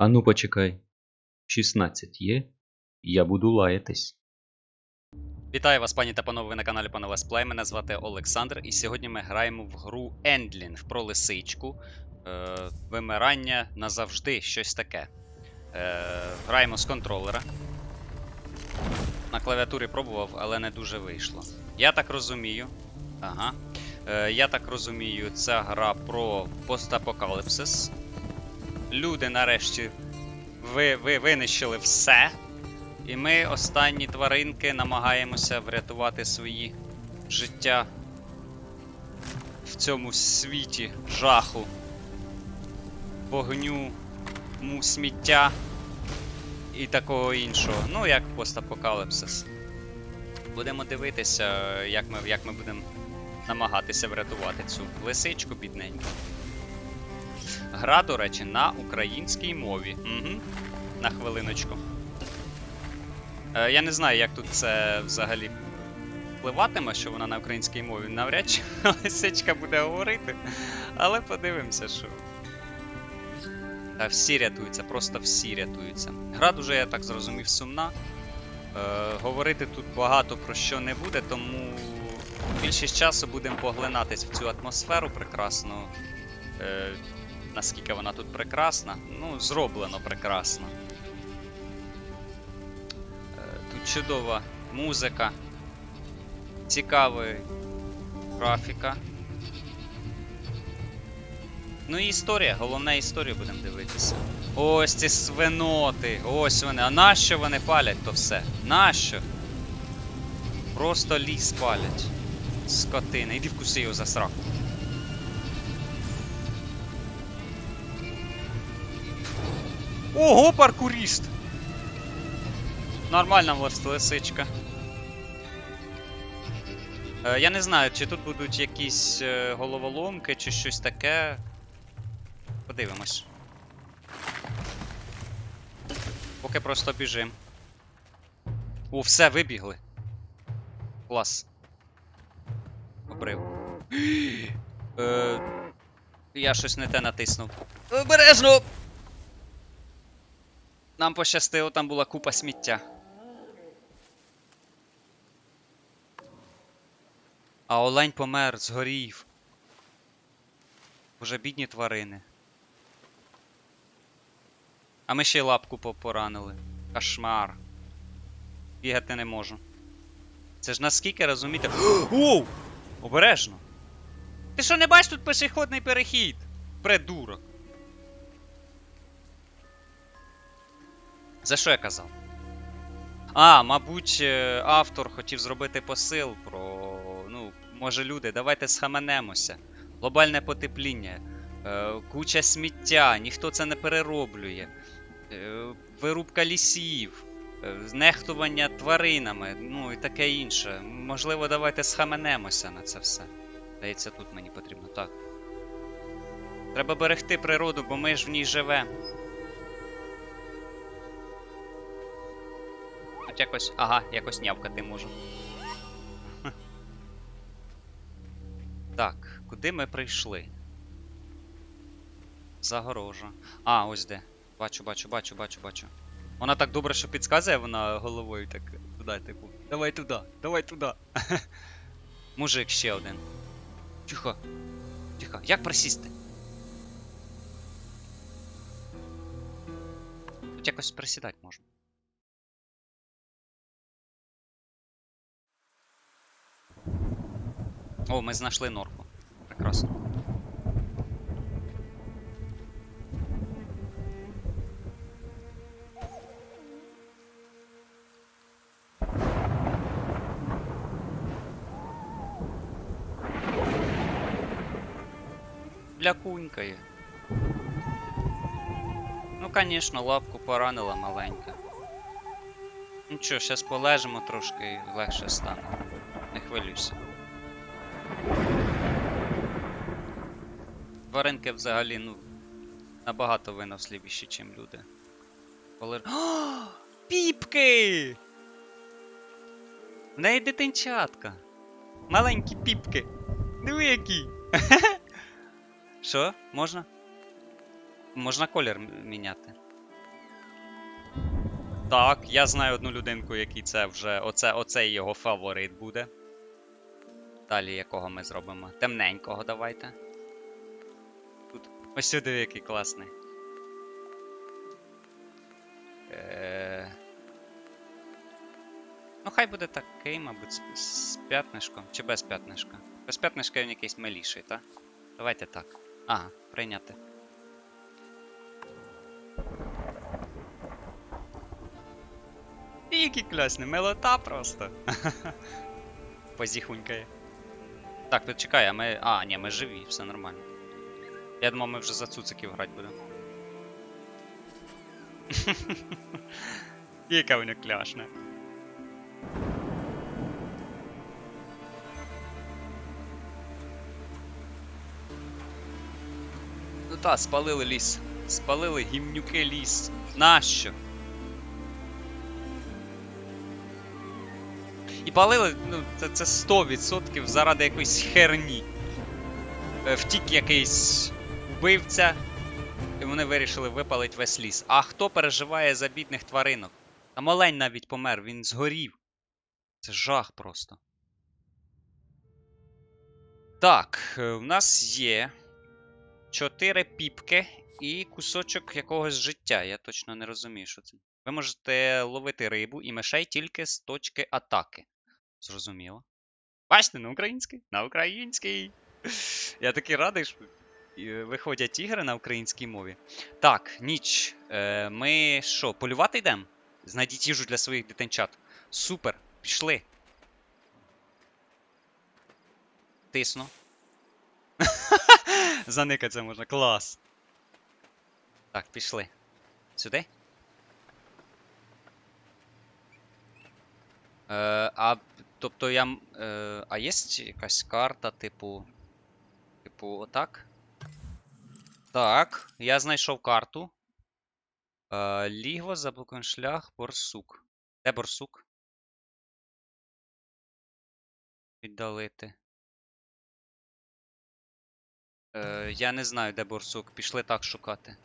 Ану почекай. 16 є? Я буду лаятись. Вітаю вас, пані та панове, на каналі Пане Лесплей. Мене звати Олександр, і сьогодні ми граємо в гру Ендлінг про лисичку. Е, вимирання назавжди, щось таке. Е, граємо з контролера. На клавіатурі пробував, але не дуже вийшло. Я так розумію. Ага. Е, я так розумію, ця гра про постапокаліпсис. Люди нарешті ви, ви винищили все. І ми, останні тваринки, намагаємося врятувати свої життя в цьому світі жаху, вогню, сміття і такого іншого. Ну, як постапокаліпсис. Будемо дивитися, як ми, як ми будемо намагатися врятувати цю лисичку бідненьку. Гра, до речі, на українській мові. Угу. На хвилиночку. Е, Я не знаю, як тут це взагалі впливатиме, що вона на українській мові. Навряд чи лисичка буде говорити. Але подивимося, що. Та всі рятуються, просто всі рятуються. Гра дуже, я так зрозумів, сумна. Е, говорити тут багато про що не буде, тому більшість часу будемо поглинатись в цю атмосферу прекрасну. Е, наскільки вона тут прекрасна. Ну, зроблено прекрасно. Е, Тут чудова музика, цікава графіка. Ну і історія, головне історію будемо дивитися. Ось ці свиноти, ось вони. А нащо вони палять то все? Нащо? Просто ліс палять. Скотина. Іди вкуси його за сраку. Ого, паркуріст! Нормальна лисичка. Е, я не знаю, чи тут будуть якісь е, головоломки чи щось таке. Подивимось. Поки просто біжим. О, все, вибігли. Клас. Обрив. Е, я щось не те натиснув. Обережно! Нам пощастило, там була купа сміття. А олень помер, згорів. Вже бідні тварини. А ми ще й лапку по- поранили. Кошмар. Бігати не можу. Це ж наскільки розумієте. Оу! Обережно! Ти що не бачиш тут пешеходний перехід? Придурок. За що я казав? А, мабуть, е, автор хотів зробити посил про. Ну, може, люди, давайте схаменемося. Глобальне потепління, е, куча сміття, ніхто це не перероблює, е, вирубка лісів, нехтування тваринами, ну і таке інше. Можливо, давайте схаменемося на це все. Здається, тут мені потрібно так. Треба берегти природу, бо ми ж в ній живемо. Тут якось. Ага, якось нявкати можу. Так, куди ми прийшли? Загорожа. А, ось де. Бачу, бачу, бачу, бачу, бачу. Вона так добре, що підказує вона головою так туди, типу. Давай туди, давай туди. Мужик ще один. Тихо. Тихо. Як присісти? Тут якось присідати можна. О, ми знайшли норку. Прекрасно. Лякунькає. Ну, конечно, лапку поранила маленька. Ну що, зараз полежимо трошки і легше стане. Не хвилюйся. Тваринки взагалі, ну, набагато виносливіші, ніж люди. Коли... О, піпки! В неї дитинчатка. Маленькі піпки. Диви які. Що? Можна? Можна колір міняти. Так, я знаю одну людинку, який це вже. Оце, оцей його фаворит буде. Далі якого ми зробимо? Темненького давайте. Тут. Ось сюди який класний. Е... Ну, хай буде такий, мабуть, з, п'ятнишком. Чи без п'ятнишка? Без п'ятнишка він якийсь миліший, так? Давайте так. Ага, прийняти. Який класний, милота просто. Позіхунькає. Так, тут чекай, а ми. А, ні, ми живі, все нормально. Я думав, ми вже за цуциків грати будемо. Яка вона кляшна. Ну та, спалили ліс. Спалили гімнюки ліс. Нащо? І палили, ну, це, це 100% заради якоїсь херні. Е, Втік якийсь вбивця, і вони вирішили випалити весь ліс. А хто переживає за бідних тваринок? Та малень навіть помер, він згорів. Це жах просто. Так, е, в нас є 4 піпки і кусочок якогось життя. Я точно не розумію, що це. Ви можете ловити рибу і мишей тільки з точки атаки. Зрозуміло. Бачите, на український? На український. Я такий радий, що виходять ігри на українській мові. Так, ніч. Е, ми що, полювати йдемо? Знайдіть їжу для своїх дитинчат. Супер, пішли. Тисну. Заникаться можна, клас. Так, пішли. Сюди? Е, а тобто я. Е, а є якась карта, типу. Типу, отак? Так, я знайшов карту. Е, Лігво, заблокований шлях, борсук. Де борсук? Віддалити. Е, я не знаю, де борсук. Пішли так шукати.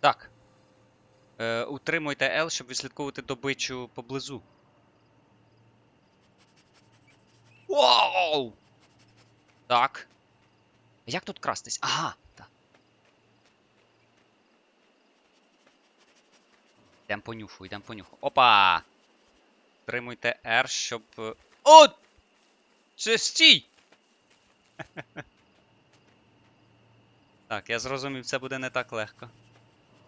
Так. Е, утримуйте L, щоб відслідковувати добичу поблизу. Вау! Так. Як тут крастись? Ага, так. Йдем по нюху, йдем по нюху. Опа! Утримуйте R, щоб. е, О! Це стій! так, я зрозумів, це буде не так легко.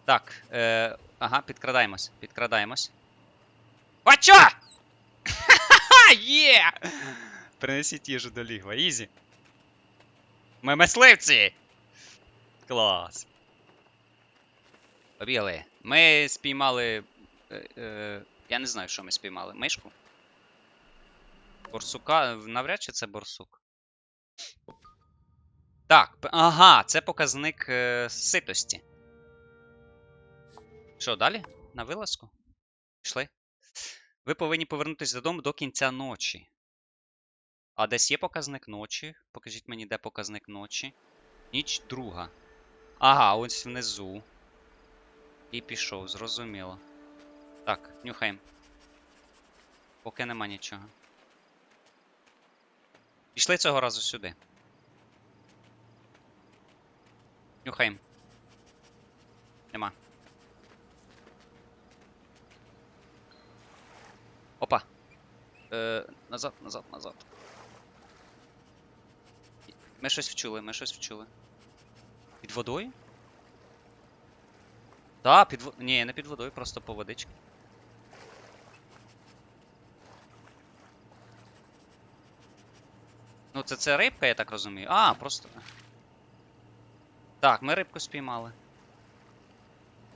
Так, е, ага, підкрадаємось, підкрадаємось. Бача! Є! Принесіть їжу до лігва, ізі. Ми мисливці! Клас. Побігли. Ми спіймали. Е, е, я не знаю, що ми спіймали. Мишку? Борсука. Навряд чи це борсук. Так, ага, це показник е, ситості. Що, далі? На вилазку? Пішли? Ви повинні повернутися додому до кінця ночі. А десь є показник ночі. Покажіть мені, де показник ночі. Ніч друга. Ага, ось внизу. І пішов, зрозуміло. Так, нюхаємо. Поки нема нічого. Пішли цього разу сюди. Нюхаємо. Нема. Опа. Е, назад, назад, назад. Ми щось вчули, ми щось вчули. Під водою? Так, під водою. Ні, не під водою, просто по водичці. Ну, це це рибка, я так розумію. А, просто. Так, ми рибку спіймали.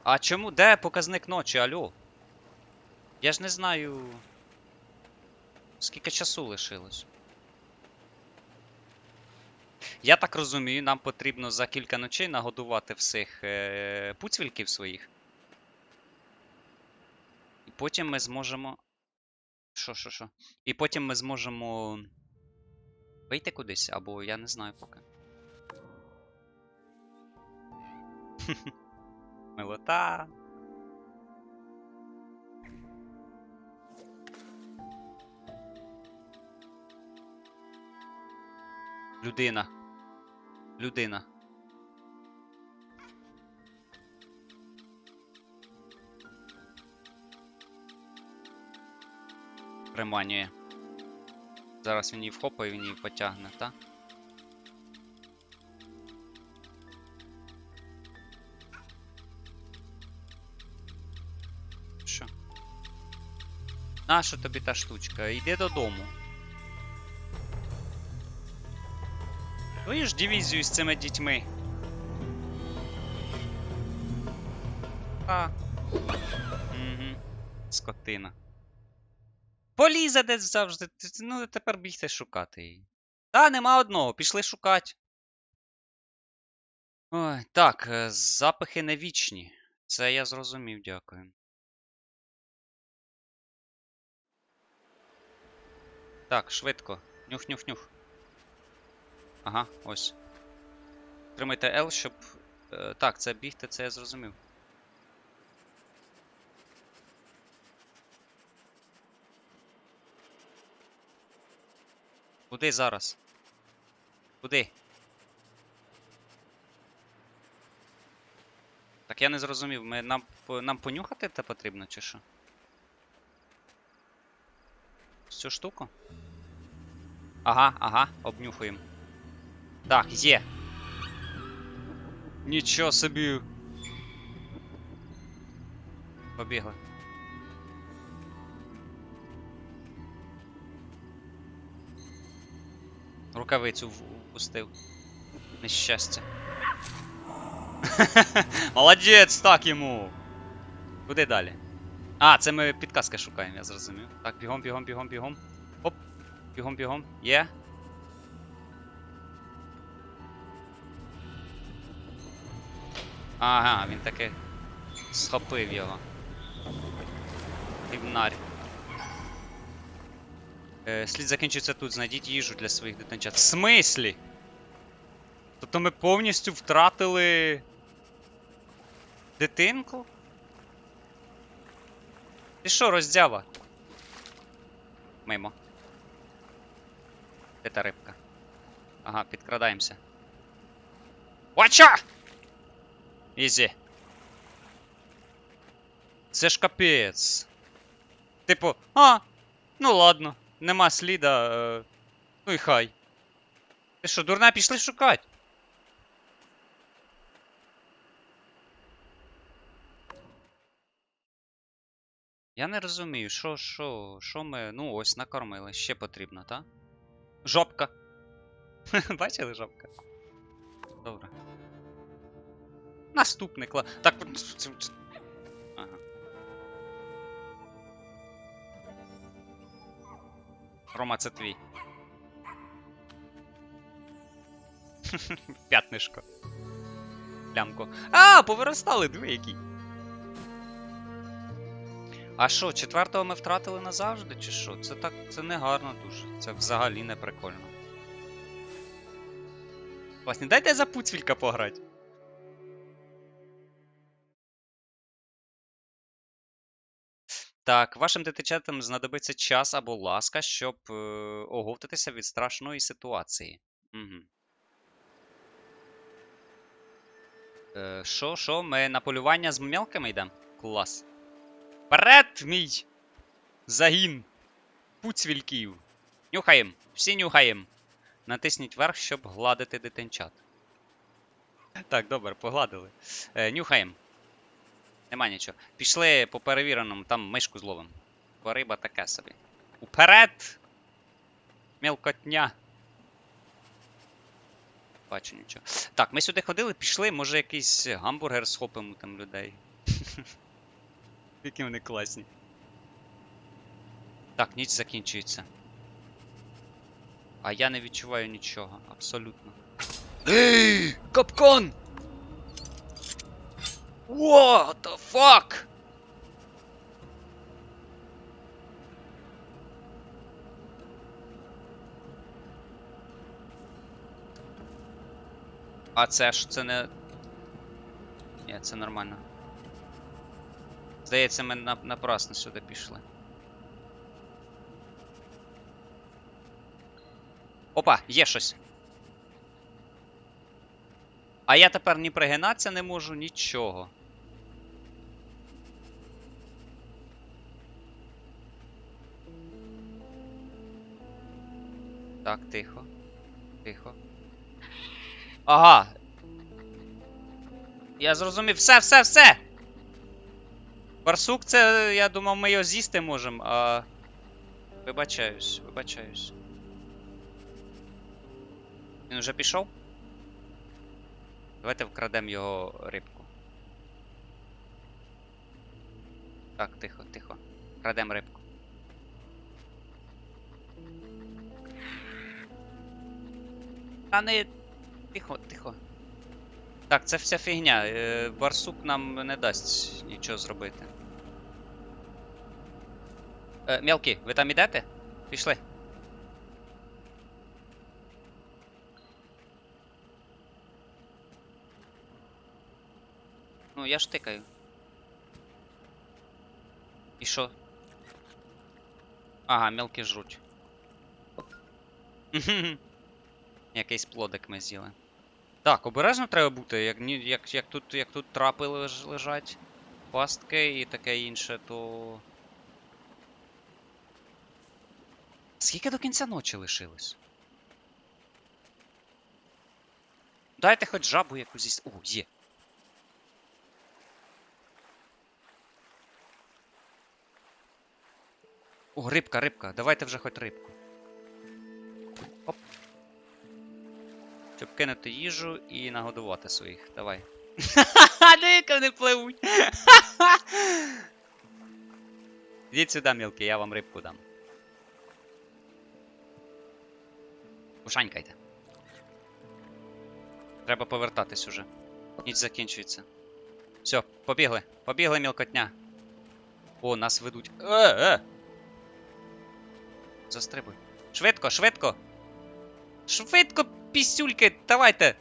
А чому? Де показник ночі, алло? Я ж не знаю. Скільки часу лишилось. Я так розумію, нам потрібно за кілька ночей нагодувати всіх е, пуцвільків своїх. І потім ми зможемо. Що, що, що? І потім ми зможемо. Вийти кудись, або я не знаю поки. Милота. Людина. Людина. Приманює. Зараз він її вхопає, він її потягне, та? Що? Нащо тобі та штучка? Йди додому. Твою дивізію з цими дітьми. А. Угу. Скотина. Полізе десь завжди. Ну, тепер бігти шукати її. Та, нема одного, пішли шукати. Ой, так, е, запахи не вічні. Це я зрозумів, дякую. Так, швидко. Нюх-нюх-нюх. Ага, ось. Тримайте L, щоб. е, так, це бігти, це я зрозумів. Куди зараз? Куди? Так я не зрозумів, ми нам, нам понюхати це потрібно, чи що? Цю штуку? Ага, ага, обнюхуємо. Так, є. Нічого собі. Побігли. Рукавицю впустив. Нещастя. Молодець, так йому. Куди далі? А, це ми підказки шукаємо, я зрозумів. Так, бігом, бігом, бігом, бігом. Оп. Бігом, бігом. Є. Ага, він таки схопив його. Гівнарь. Е, слід закінчиться тут. Знайдіть їжу для своїх дитинчат. В смислі? Тобто ми повністю втратили. Дитинку? Ти що, роздява? Мимо. Де та рибка? Ага, підкрадаємося. Вача! Ізі. Це ж капець. Типу, а, ну ладно, нема сліда. Е, ну і хай. Ти що, дурна, пішли шукати? Я не розумію, що, що, що ми. Ну, ось накормили. Ще потрібно, та? Жопка. Бачили жопка? Добре. Наступний кла. Так. Ага. Рома, це твій. П'ятнишко. Лямко. А, повиростали, диви які. А що, четвертого ми втратили назавжди, чи що? Це так, це не гарно дуже. Це взагалі не прикольно. Власне, дайте за пуцвілька пограти. Так, вашим дитичатам знадобиться час або ласка, щоб е, оговтатися від страшної ситуації. Угу. Е, Що, що, ми на полювання з мелками йдемо? Клас. Вперед, мій! Загін! Пуцвільків! Нюхаєм! Всі нюхаєм! Натисніть вверх, щоб гладити дитинчат. Так, добре, погладили. Е, нюхаєм. Нема нічого. Пішли по перевіреному, там мишку зловим. Бо риба така собі. Уперед! Мелкотня. Бачу нічого. Так, ми сюди ходили, пішли, може якийсь гамбургер схопимо там людей. Які вони класні. Так, ніч закінчується. А я не відчуваю нічого, абсолютно. Ей! What the fuck? А це ж це не. Ні, це нормально. Здається, ми напрасно сюди пішли. Опа, є щось. А я тепер ні пригинатися не можу, нічого. Так, тихо. Тихо. Ага. Я зрозумів. Все, все, все! Барсук, це, я думав, ми його з'їсти можемо, а. Вибачаюсь, вибачаюсь. Він вже пішов? Давайте вкрадемо його рибку. Так, тихо, тихо. Крадемо рибку. А не. Тихо, тихо. Так, це вся фігня. Е, Барсук нам не дасть нічого зробити. Е, мелкі, ви там ідете? Пішли. Ну, я ж тикаю. І що? Ага, мелкі жруть. Якийсь плодик ми з'їли. Так, обережно треба бути, як, як, як, тут, як тут трапи леж- лежать, пастки і таке інше, то. Скільки до кінця ночі лишилось? Дайте хоч жабу якусь з'їсти. О, є. О, рибка, рибка. Давайте вже хоч рибку. Щоб кинути їжу і нагодувати своїх. Давай. Ха-ха, дико вони пливуть. Ідіть сюди, мілки, я вам рибку дам. Ушанькайте. Треба повертатись уже. Ніч закінчується. Все, побігли. Побігли, мілкотня. О, нас ведуть. Е, е! Застрибуй. Швидко, швидко! Швидко, пісюльки, давайте!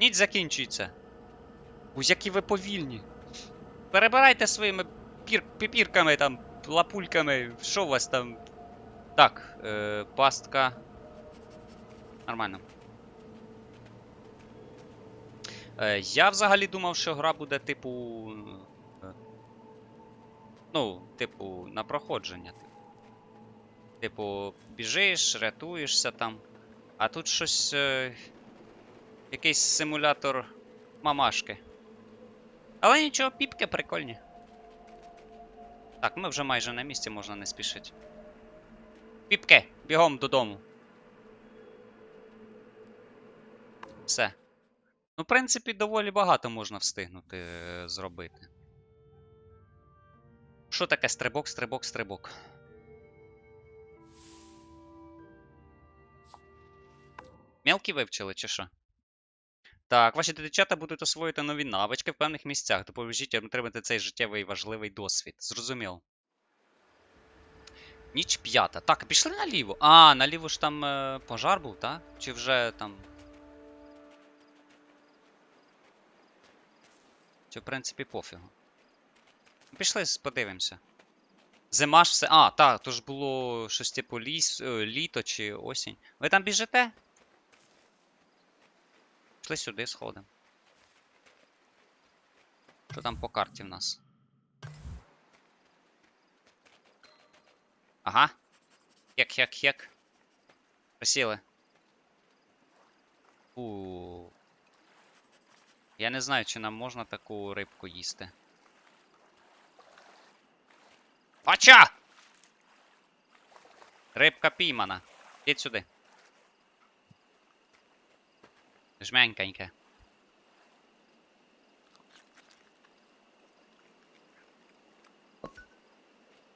Ніч закінчується. Які ви повільні. Перебирайте своїми пір... піпірками там, лапульками, що у вас там. Так, е, пастка. Нормально. Е, я взагалі думав, що гра буде типу. е, Ну, типу, на проходження. Типу, біжиш, рятуєшся там. А тут щось. Е, якийсь симулятор мамашки. Але нічого, піпки прикольні. Так, ми вже майже на місці, можна не спішити. Піпки, бігом додому. Все. Ну, в принципі, доволі багато можна встигнути е, зробити. Що таке стрибок, стрибок, стрибок? Мелкі вивчили, чи що? Так, ваші дитячата будуть освоїти нові навички в певних місцях. Допоможіть отримати цей життєвий важливий досвід. Зрозуміло. Ніч п'ята. Так, пішли наліво. А, наліво ж там е, пожар був, так? Чи вже там. Чи в принципі пофігу. Пішли подивимося. Зима ж все. А, так, то ж було щось типу ліс, е, літо чи осінь. Ви там біжите? Пішли сюди сходимо. Що там по карті в нас? Ага. Хек, хек, хек. Посіли. У. Я не знаю, чи нам можна таку рибку їсти. Фача! Рибка піймана. Ідь сюди. Жменьканьке.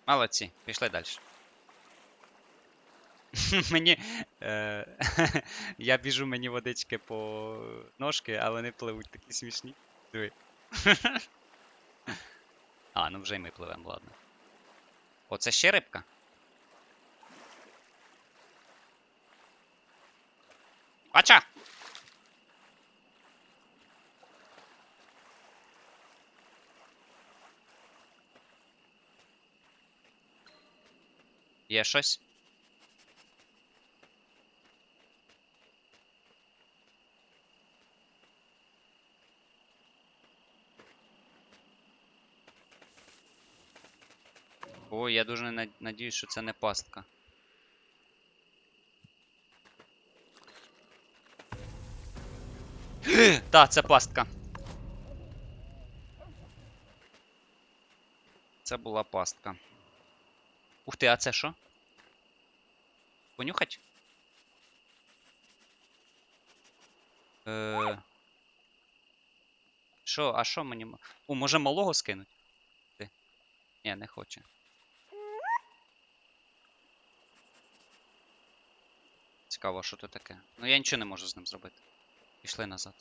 Молодці, пішли далі. мені. Е, я біжу мені водички по ножки, а вони пливуть такі смішні. Диви. а, ну вже й ми пливемо, ладно. Оце ще рибка? Ача! Є щось? Ой, я дуже надіюсь, що це не пастка. Та, це пастка. Це була пастка. Ух ти, а це що? Понюхать? Е... Що, а що мені. О, може малого скинуть? Ти? Ні, не хоче. Цікаво, що тут таке. Ну я нічого не можу з ним зробити. Пішли назад.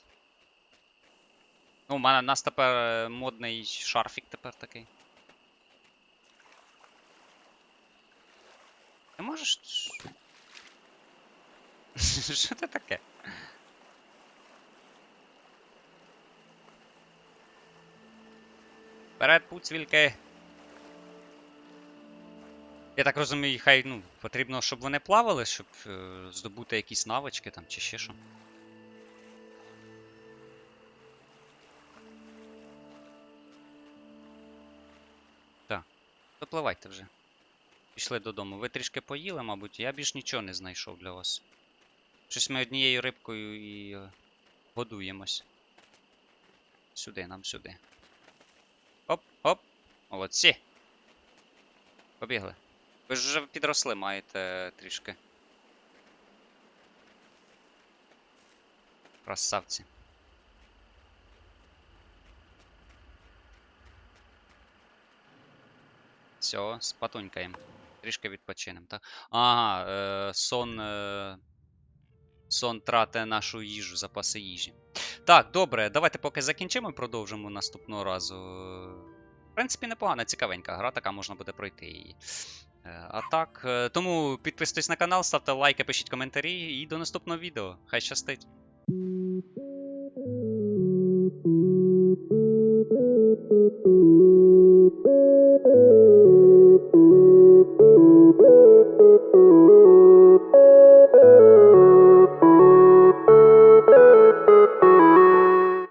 Ну, у мене у нас тепер е, модний шарфік тепер такий. Ти можеш. Що це таке? Вперед, пуцвільки! Я так розумію, хай ну, потрібно, щоб вони плавали, щоб е, здобути якісь навички там чи ще що. Так, допливайте вже. Пішли додому. Ви трішки поїли, мабуть, я більш нічого не знайшов для вас. Щось ми однією рибкою і е, годуємось. Сюди, нам сюди. Оп, оп. Молодці. Побігли. Ви ж вже підросли, маєте трішки. Красавці. Все, спатунькаємо. Трішки відпочинемо, так? Ага, е, сон. Е, сон трате нашу їжу, запаси їжі. Так, добре, давайте поки закінчимо і продовжимо наступного разу. В принципі, непогана, цікавенька гра, така можна буде пройти її. Е, А так, е, тому підписуйтесь на канал, ставте лайки, пишіть коментарі і до наступного відео. Хай щастить! Thank you. Música